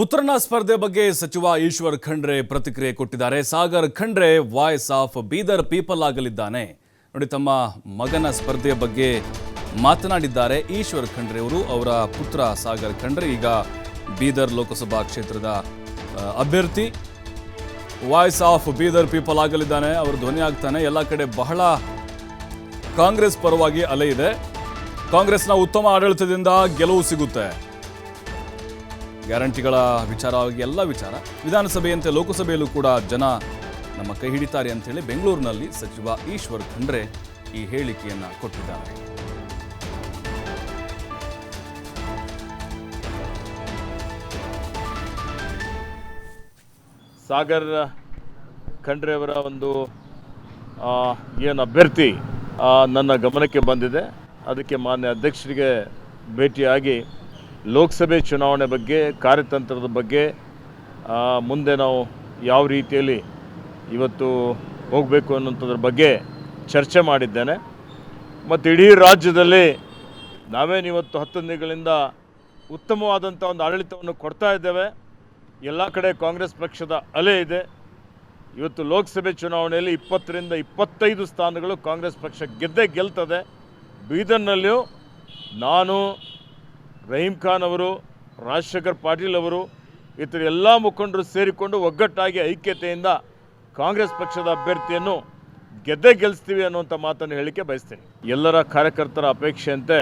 ಪುತ್ರನ ಸ್ಪರ್ಧೆ ಬಗ್ಗೆ ಸಚಿವ ಈಶ್ವರ್ ಖಂಡ್ರೆ ಪ್ರತಿಕ್ರಿಯೆ ಕೊಟ್ಟಿದ್ದಾರೆ. Sagar Khandre voice of Bidar people ಆಗಲಿದ್ದಾನೆ. ನೋಡಿ, ತಮ್ಮ ಮಗನ ಸ್ಪರ್ಧೆಯ ಬಗ್ಗೆ ಮಾತನಾಡಿದ್ದಾರೆ ಈಶ್ವರ್ ಖಂಡ್ರೆ ಅವರು. ಅವರ ಪುತ್ರ ಸಾಗರ್ ಖಂಡ್ರೆ, ಈಗ ಬೀದರ್ ಲೋಕಸಭಾ ಕ್ಷೇತ್ರದ ಅಭ್ಯರ್ಥಿ. ವಾಯ್ಸ್ ಆಫ್ ಬೀದರ್ ಪೀಪಲ್ ಆಗಲಿದ್ದಾನೆ, ಅವರು ಧ್ವನಿ ಆಗ್ತಾನೆ. ಎಲ್ಲ ಕಡೆ ಬಹಳ ಕಾಂಗ್ರೆಸ್ ಪರವಾಗಿ ಅಲೆ ಇದೆ. ಕಾಂಗ್ರೆಸ್ನ ಉತ್ತಮ ಆಡಳಿತದಿಂದ ಗೆಲುವು ಸಿಗುತ್ತೆ. ಗ್ಯಾರಂಟಿಗಳ ವಿಚಾರವಾಗಿ ಎಲ್ಲ ವಿಚಾರ. ವಿಧಾನಸಭೆಯಂತೆ ಲೋಕಸಭೆಯಲ್ಲೂ ಕೂಡ ಜನ ನಮ್ಮ ಕೈ ಹಿಡಿತಾರೆ ಅಂತೇಳಿ ಬೆಂಗಳೂರಿನಲ್ಲಿ ಸಚಿವ ಈಶ್ವರ್ ಖಂಡ್ರೆ ಈ ಹೇಳಿಕೆಯನ್ನು ಕೊಟ್ಟಿದ್ದಾರೆ. ಸಾಗರ್ ಖಂಡ್ರೆ ಅವರ ಒಂದು ಏನು ಅಭ್ಯರ್ಥಿ ನನ್ನ ಗಮನಕ್ಕೆ ಬಂದಿದೆ. ಅದಕ್ಕೆ ಮಾನ್ಯ ಅಧ್ಯಕ್ಷರಿಗೆ ಭೇಟಿಯಾಗಿ ಲೋಕಸಭೆ ಚುನಾವಣೆ ಬಗ್ಗೆ, ಕಾರ್ಯತಂತ್ರದ ಬಗ್ಗೆ ಮುಂದೆ ನಾವು ಯಾವ ರೀತಿಯಲ್ಲಿ ಇವತ್ತು ಹೋಗಬೇಕು ಅನ್ನೋಂಥದ್ರ ಬಗ್ಗೆ ಚರ್ಚೆ ಮಾಡಿದ್ದೇನೆ. ಮತ್ತು ಇಡೀ ರಾಜ್ಯದಲ್ಲಿ ನಾವೇನು ಇವತ್ತು ಹತ್ತು ದಿನಗಳಿಂದ ಉತ್ತಮವಾದಂಥ ಒಂದು ಆಡಳಿತವನ್ನು ಕೊಡ್ತಾ ಇದ್ದೇವೆ. ಎಲ್ಲ ಕಡೆ ಕಾಂಗ್ರೆಸ್ ಪಕ್ಷದ ಅಲೆ ಇದೆ. ಇವತ್ತು ಲೋಕಸಭೆ ಚುನಾವಣೆಯಲ್ಲಿ ಇಪ್ಪತ್ತರಿಂದ ಇಪ್ಪತ್ತೈದು ಸ್ಥಾನಗಳು ಕಾಂಗ್ರೆಸ್ ಪಕ್ಷ ಗೆದ್ದೇ ಗೆಲ್ತದೆ. ಬೀದರ್ನಲ್ಲಿಯೂ ನಾನು ರಹೀಂ ಖಾನ್ ಅವರು, ರಾಜಶೇಖರ್ ಪಾಟೀಲ್ ಅವರು, ಇತರ ಎಲ್ಲ ಮುಖಂಡರು ಸೇರಿಕೊಂಡು ಒಗ್ಗಟ್ಟಾಗಿ ಐಕ್ಯತೆಯಿಂದ ಕಾಂಗ್ರೆಸ್ ಪಕ್ಷದ ಅಭ್ಯರ್ಥಿಯನ್ನು ಗೆದ್ದೇ ಗೆಲ್ಲಿಸ್ತೀವಿ ಅನ್ನುವಂಥ ಮಾತನ್ನು ಹೇಳಿಕೆ ಬಯಸ್ತೀನಿ. ಎಲ್ಲರ ಕಾರ್ಯಕರ್ತರ ಅಪೇಕ್ಷೆಯಂತೆ